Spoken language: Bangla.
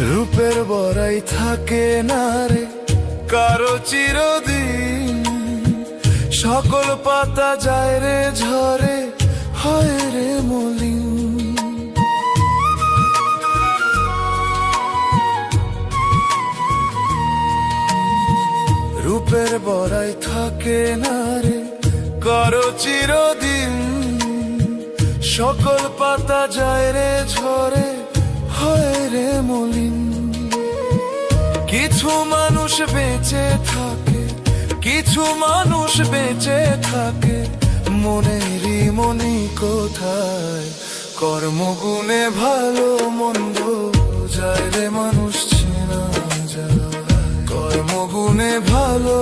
রূপের বড়াই থাকে না রে, কারও চিরদিন। সকল পাতা যায় রে ঝরে, হয় রে মলিন। রূপের বড়াই থাকে না রে, কারও চিরদিন। সকল পাতা যায় রে ঝরে কিছু মানুষ বেঁচে থাকে, কিছু মানুষ বেঁচে থাকে। মনেরই মনি কোথায়? কর্মগুণে ভালো, মন্দ যায় রে মানুষ চেনা যায়। কর্মগুণে ভালো